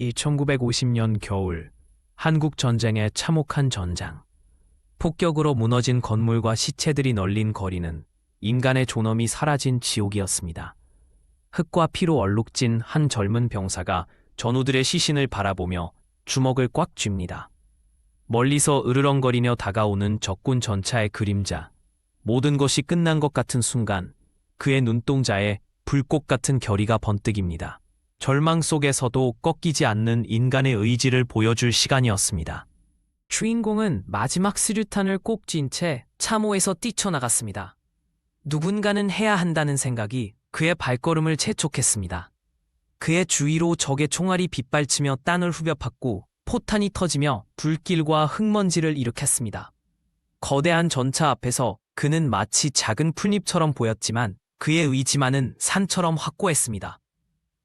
1950년 겨울 한국 전쟁의 참혹한 전장. 폭격으로 무너진 건물과 시체들이 널린 거리는 인간의 존엄이 사라진 지옥이었습니다. 흙과 피로 얼룩진 한 젊은 병사가 전우들의 시신을 바라보며 주먹을 꽉 쥡니다. 멀리서 으르렁거리며 다가오는 적군 전차의 그림자. 모든 것이 끝난 것 같은 순간 그의 눈동자에 불꽃 같은 결의가 번뜩입니다. 절망 속에서도 꺾이지 않는 인간의 의지를 보여줄 시간이었습니다. 주인공은 마지막 수류탄을 꼭 쥔 채 참호에서 뛰쳐나갔습니다. 누군가는 해야 한다는 생각이 그의 발걸음을 재촉했습니다. 그의 주위로 적의 총알이 빗발치며 땅을 후벼 팠고 포탄이 터지며 불길과 흙먼지를 일으켰습니다. 거대한 전차 앞에서 그는 마치 작은 풀잎처럼 보였지만 그의 의지만은 산처럼 확고했습니다.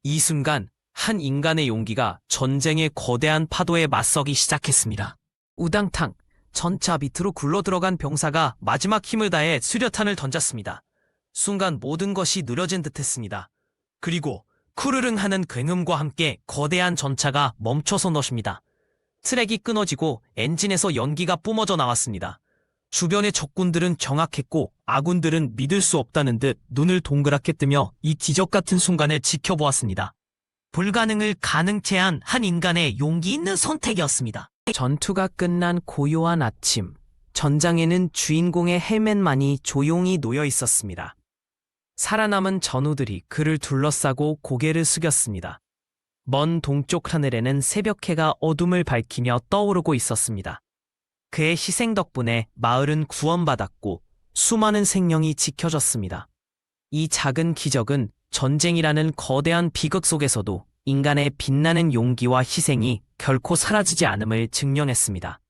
이 순간 한 인간의 용기가 전쟁의 거대한 파도에 맞서기 시작했습니다. 우당탕 전차 밑으로 굴러 들어간 병사가 마지막 힘을 다해 수류탄을 던졌습니다. 순간 모든 것이 느려진 듯했습니다. 그리고 쿠르릉 하는 굉음과 함께 거대한 전차가 멈춰선 것입니다. 트랙이 끊어지고 엔진에서 연기가 뿜어져 나왔습니다. 주변의 적군들은 경악했고 아군들은 믿을 수 없다는 듯 눈을 동그랗게 뜨며 이 기적 같은 순간을 지켜보았습니다. 불가능을 가능케 한 한 인간의 용기 있는 선택이었습니다. 전투가 끝난 고요한 아침, 전장에는 주인공의 헬멧만이 조용히 놓여 있었습니다. 살아남은 전우들이 그를 둘러싸고 고개를 숙였습니다. 먼 동쪽 하늘에는 새벽해가 어둠을 밝히며 떠오르고 있었습니다. 그의 희생 덕분에 마을은 구원받았고 수많은 생명이 지켜졌습니다. 이 작은 기적은 전쟁이라는 거대한 비극 속에서도 인간의 빛나는 용기와 희생이 결코 사라지지 않음을 증명했습니다.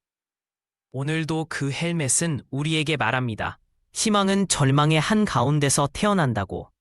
오늘도 그 헬멧은 우리에게 말합니다. 희망은 절망의 한 가운데서 태어난다고.